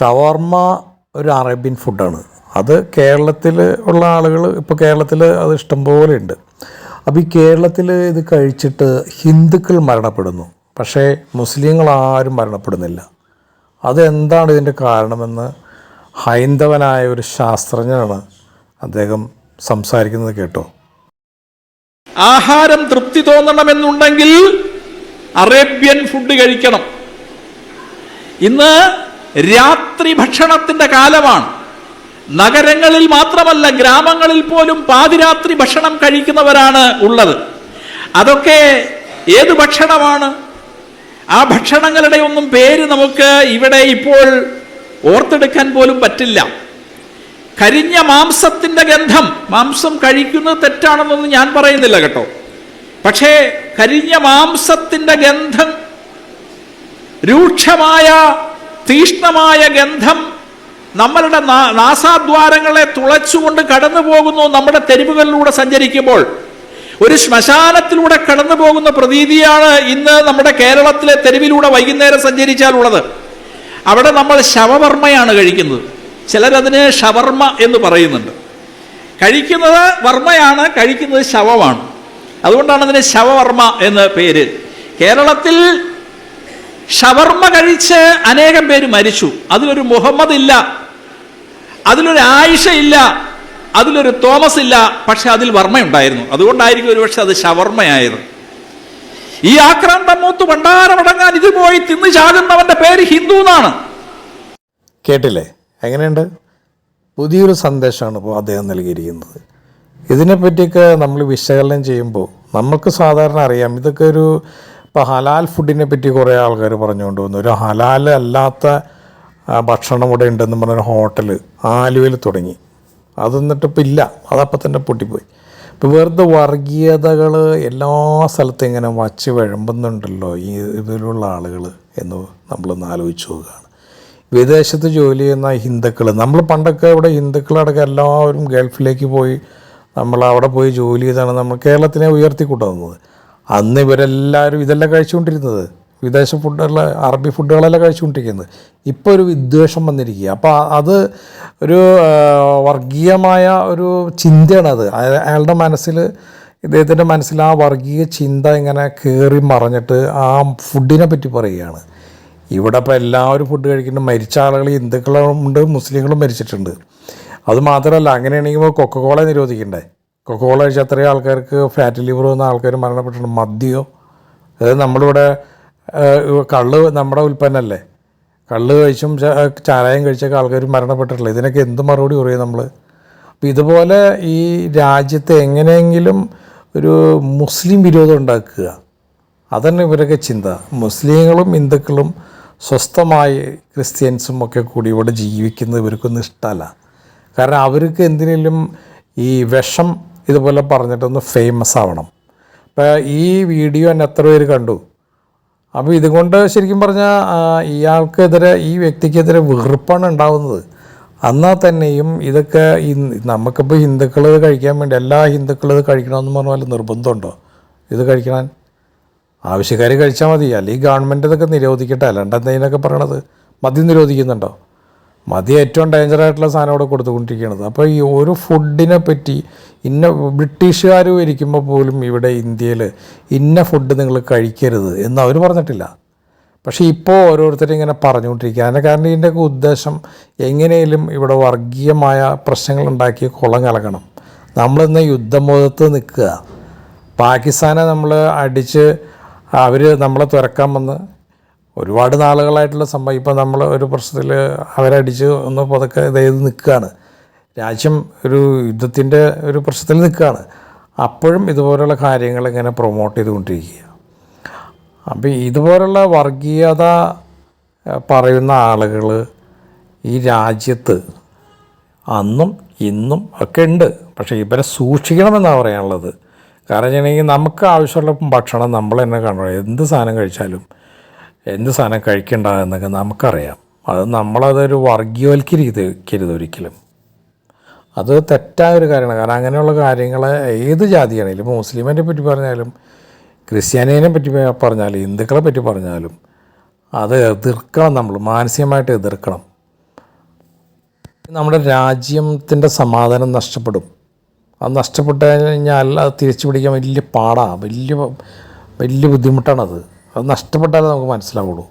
ഷവർമ്മ ഒരു അറേബ്യൻ ഫുഡാണ്. അത് കേരളത്തിൽ ഉള്ള ആളുകൾ ഇപ്പോൾ കേരളത്തിൽ അത് ഇഷ്ടംപോലെ ഉണ്ട്. അപ്പോൾ ഈ കേരളത്തിൽ ഇത് കഴിച്ചിട്ട് ഹിന്ദുക്കൾ മരണപ്പെടുന്നു. പക്ഷേ മുസ്ലിങ്ങൾ ആരും മരണപ്പെടുന്നില്ല. അതെന്താണ് ഇതിന്റെ കാരണമെന്ന് ഹൈന്ദവനായ ഒരു ശാസ്ത്രജ്ഞനാണ് അദ്ദേഹം സംസാരിക്കുന്നത് കേട്ടോ. ആഹാരം തൃപ്തി തോന്നണമെന്നുണ്ടെങ്കിൽ അറേബ്യൻ ഫുഡ് കഴിക്കണം. ഇന്ന് രാത്രി ഭക്ഷണത്തിന്റെ കാലമാണ്. നഗരങ്ങളിൽ മാത്രമല്ല ഗ്രാമങ്ങളിൽ പോലും പാതിരാത്രി ഭക്ഷണം കഴിക്കുന്നവരാണ് ഉള്ളത്. അതൊക്കെ ഏത് ഭക്ഷണമാണ്? ആ ഭക്ഷണങ്ങളുടെ ഒന്നും പേര് നമുക്ക് ഇവിടെ ഇപ്പോൾ ഓർത്തെടുക്കാൻ പോലും പറ്റില്ല. കരിഞ്ഞ മാംസത്തിന്റെ ഗന്ധം മാംസം കഴിക്കുന്നത് തെറ്റാണെന്നൊന്നും ഞാൻ പറയുന്നില്ല കേട്ടോ. പക്ഷേ കരിഞ്ഞ മാംസത്തിന്റെ ഗന്ധം രൂക്ഷമായ തീഷ്ണമായ ഗന്ധം നമ്മളുടെ നാസാദ്വാരങ്ങളെ തുളച്ചുകൊണ്ട് കടന്നു പോകുന്നു നമ്മുടെ തെരുവുകളിലൂടെ സഞ്ചരിക്കുമ്പോൾ. ഒരു ശ്മശാനത്തിലൂടെ കടന്നു പോകുന്ന പ്രതീതിയാണ് ഇന്ന് നമ്മുടെ കേരളത്തിലെ തെരുവിലൂടെ വൈകുന്നേരം സഞ്ചരിച്ചാലുള്ളത്. അവിടെ നമ്മൾ ശവവർമ്മയാണ് കഴിക്കുന്നത്. ചിലരതിന് ഷവർമ്മ എന്ന് പറയുന്നുണ്ട്. കഴിക്കുന്നത് വർമ്മയാണ് കഴിക്കുന്നത് ശവമാണ്. അതുകൊണ്ടാണ് അതിന് ശവവർമ്മ എന്ന് പേര്. കേരളത്തിൽ ഷവർമ്മ കഴിച്ച് അനേകം പേര് മരിച്ചു. അതിലൊരു മുഹമ്മദ് ഇല്ല. അതിലൊരു ആയിഷ ഇല്ല. അതിലൊരു തോമസ് ഇല്ല. പക്ഷെ അതിൽ വർമ്മയുണ്ടായിരുന്നു. അതുകൊണ്ടായിരിക്കും ഒരുപക്ഷെ അത് ഷവർമ്മയായത് ഈ ആക്രാന്തം മൂത്ത് ഭണ്ഡാരമടങ്ങാൻ ഇത് പോയി തിന്നു ചാകുന്നവന്റെ പേര് ഹിന്ദു എന്നാണ്. കേട്ടില്ലേ? എങ്ങനെയുണ്ട്? പുതിയൊരു സന്ദേശമാണ് ഇപ്പോൾ അദ്ദേഹം നൽകിയിരിക്കുന്നത്. ഇതിനെപ്പറ്റിയൊക്കെ നമ്മൾ വിശകലനം ചെയ്യുമ്പോൾ നമുക്ക് സാധാരണ അറിയാം. ഇതൊക്കെ ഒരു ഇപ്പോൾ ഹലാൽ ഫുഡിനെ പറ്റി കുറേ ആൾക്കാർ പറഞ്ഞുകൊണ്ട് വന്നു. ഒരു ഹലാൽ അല്ലാത്ത ഭക്ഷണം ഇവിടെ ഉണ്ടെന്ന് പറഞ്ഞൊരു ഹോട്ടൽ ആലുവയിൽ തുടങ്ങി. അത് ഇപ്പം ഇല്ല. അതപ്പം തന്നെ പൊട്ടിപ്പോയി. ഇപ്പോൾ വെറുതെ വർഗീയതകൾ എല്ലാ സ്ഥലത്തും ഇങ്ങനെ വച്ച് വിഴമ്പുന്നുണ്ടല്ലോ ഈ ഇതിലുള്ള ആളുകൾ എന്ന് നമ്മളൊന്ന് ആലോചിച്ച് നോക്കുകയാണ്. വിദേശത്ത് ജോലി ചെയ്യുന്ന ഹിന്ദുക്കൾ നമ്മൾ പണ്ടൊക്കെ ഇവിടെ ഹിന്ദുക്കളടക്കം എല്ലാവരും ഗൾഫിലേക്ക് പോയി നമ്മൾ അവിടെ പോയി ജോലി ചെയ്താണ് നമ്മൾ കേരളത്തിനെ ഉയർത്തിക്കൊണ്ടുവന്നത് അന്ന് ഇവരെല്ലാവരും ഇതെല്ലാം കഴിച്ചുകൊണ്ടിരുന്നത്. വിദേശ ഫുഡുകളെ അറബി ഫുഡുകളെല്ലാം കഴിച്ചുകൊണ്ടിരിക്കുന്നത്. ഇപ്പോൾ ഒരു വിദ്വേഷം വന്നിരിക്കുക. അപ്പോൾ അത് ഒരു വർഗീയമായ ഒരു ചിന്തയാണ് അത് അയ- അയാളുടെ മനസ്സിൽ ഇദ്ദേഹത്തിന്റെ മനസ്സിൽ ആ വർഗീയ ചിന്ത ഇങ്ങനെ കയറി മറഞ്ഞിട്ട് ആ ഫുഡിനെ പറ്റി പറയുകയാണ്. ഇവിടെ ഇപ്പോൾ എല്ലാവരും ഫുഡ് കഴിക്കുന്നുണ്ട്. മരിച്ച ആളുകൾ ഹിന്ദുക്കളുണ്ട് മുസ്ലിങ്ങളും മരിച്ചിട്ടുണ്ട്. അതുമാത്രമല്ല അങ്ങനെയാണെങ്കിൽ കൊക്കകോള നിരോധിക്കണ്ടേ? കൊക്കക്കോള കഴിച്ച അത്രയും ആൾക്കാർക്ക് ഫാറ്റ് ലിവർ വന്ന ആൾക്കാർ മരണപ്പെട്ടിട്ടുണ്ട്. മദ്യമോ അതായത് നമ്മളിവിടെ കള്ള് നമ്മുടെ ഉൽപ്പന്നമല്ലേ കള്ള് കഴിച്ചും ചാരായം കഴിച്ചൊക്കെ ആൾക്കാർ മരണപ്പെട്ടിട്ടില്ല ഇതിനൊക്കെ എന്ത് മറുപടി പറയും നമ്മൾ അപ്പം ഇതുപോലെ ഈ രാജ്യത്തെ എങ്ങനെയെങ്കിലും ഒരു മുസ്ലിം വിരോധം ഉണ്ടാക്കുക. അതന്നെ ഇവരൊക്കെ ചിന്ത. മുസ്ലിങ്ങളും ഹിന്ദുക്കളും സ്വസ്ഥമായി ക്രിസ്ത്യൻസും ഒക്കെ കൂടി ഇവിടെ ജീവിക്കുന്നത് ഇവർക്കൊന്നും ഇഷ്ടമല്ല. കാരണം അവർക്ക് എന്തിനേലും ഈ വിഷം ഇതുപോലെ പറഞ്ഞിട്ടൊന്ന് ഫേമസ് ആവണം. അപ്പോൾ ഈ വീഡിയോ തന്നെ എത്ര പേര് കണ്ടു? അപ്പോൾ ഇതുകൊണ്ട് ശരിക്കും പറഞ്ഞാൽ ഇയാൾക്കെതിരെ ഈ വ്യക്തിക്കെതിരെ വെറുപ്പാണ് ഉണ്ടാവുന്നത്. എന്നാൽ തന്നെയും ഇതൊക്കെ നമുക്കിപ്പോൾ ഹിന്ദുക്കൾ ഇത് കഴിക്കാൻ വേണ്ടി എല്ലാ ഹിന്ദുക്കളും ഇത് കഴിക്കണമെന്ന് പറഞ്ഞാൽ നിർബന്ധമുണ്ടോ? ഇത് കഴിക്കണം ആവശ്യക്കാർ കഴിച്ചാൽ മതി. അല്ലെങ്കിൽ ഗവൺമെന്റ് ഇതൊക്കെ നിരോധിക്കട്ടെ? അല്ലാണ്ട് എന്തെങ്കിലുമൊക്കെ പറയണത് മദ്യം നിരോധിക്കുന്നുണ്ടോ? മദ്യം ഏറ്റവും ഡേഞ്ചർ ആയിട്ടുള്ള സാധനം ഇവിടെ കൊടുത്തുകൊണ്ടിരിക്കുന്നത് അപ്പോൾ ഈ ഒരു ഫുഡിനെ പറ്റി ഇന്ന ബ്രിട്ടീഷുകാർ ഇരിക്കുമ്പോൾ പോലും ഇവിടെ ഇന്ത്യയിൽ ഇന്ന ഫുഡ് നിങ്ങൾ കഴിക്കരുത് എന്ന് അവർ പറഞ്ഞിട്ടില്ല. പക്ഷേ ഇപ്പോൾ ഓരോരുത്തരും ഇങ്ങനെ പറഞ്ഞുകൊണ്ടിരിക്കുക. അതിന്റെ കാരണം ഇതിന്റെയൊക്കെ ഉദ്ദേശം എങ്ങനെയും ഇവിടെ വർഗീയമായ പ്രശ്നങ്ങൾ ഉണ്ടാക്കി കുളം കലക്കണം നമ്മളിന്ന് യുദ്ധബോധത്ത് നിൽക്കുക. പാകിസ്ഥാനെ നമ്മൾ അടിച്ച് അവർ നമ്മളെ തുരക്കാൻ വന്ന് ഒരുപാട് നാളുകളായിട്ടുള്ള സംഭവം. ഇപ്പം നമ്മൾ ഒരു പ്രശ്നത്തിൽ അവരടിച്ച് ഒന്ന് പതുക്കെ ഇതായത് നിൽക്കുകയാണ് രാജ്യം ഒരു യുദ്ധത്തിന്റെ ഒരു പ്രശ്നത്തിൽ നിൽക്കുകയാണ് അപ്പോഴും ഇതുപോലുള്ള കാര്യങ്ങൾ ഇങ്ങനെ പ്രൊമോട്ട് ചെയ്തുകൊണ്ടിരിക്കുക. അപ്പം ഇതുപോലുള്ള വർഗീയത പറയുന്ന ആളുകൾ ഈ രാജ്യത്ത് അന്നും ഇന്നും ഒക്കെ ഉണ്ട്. പക്ഷേ ഇവരെ സൂക്ഷിക്കണമെന്നാണ് പറയാനുള്ളത്. കാരണം വെച്ചിട്ടുണ്ടെങ്കിൽ നമുക്ക് ആവശ്യമുള്ള ഭക്ഷണം നമ്മൾ തന്നെ കാണണം. എന്ത് സാധനം കഴിച്ചാലും എന്ത് സാധനം കഴിക്കണ്ട എന്നൊക്കെ നമുക്കറിയാം. അത് നമ്മളതൊരു വർഗീയവൽക്കരിക്കരുത് ഒരിക്കലും. അത് തെറ്റായ ഒരു കാര്യമാണ്. കാരണം അങ്ങനെയുള്ള കാര്യങ്ങളെ ഏത് ജാതിയാണെങ്കിലും മുസ്ലിമിനെ പറ്റി പറഞ്ഞാലും ക്രിസ്ത്യാനിയെ പറ്റി പറഞ്ഞാലും ഹിന്ദുക്കളെ പറ്റി പറഞ്ഞാലും അത് എതിർക്കണം നമ്മൾ മാനസികമായിട്ട് എതിർക്കണം. നമ്മുടെ രാജ്യത്തിന്റെ സമാധാനം നഷ്ടപ്പെടും. അത് നഷ്ടപ്പെട്ട് കഴിഞ്ഞാൽ അത് തിരിച്ചു പിടിക്കാൻ വലിയ പാടാണ് വലിയ വലിയ ബുദ്ധിമുട്ടാണത്. അത് നഷ്ടപ്പെട്ടാലേ നമുക്ക് മനസ്സിലാവുള്ളൂ.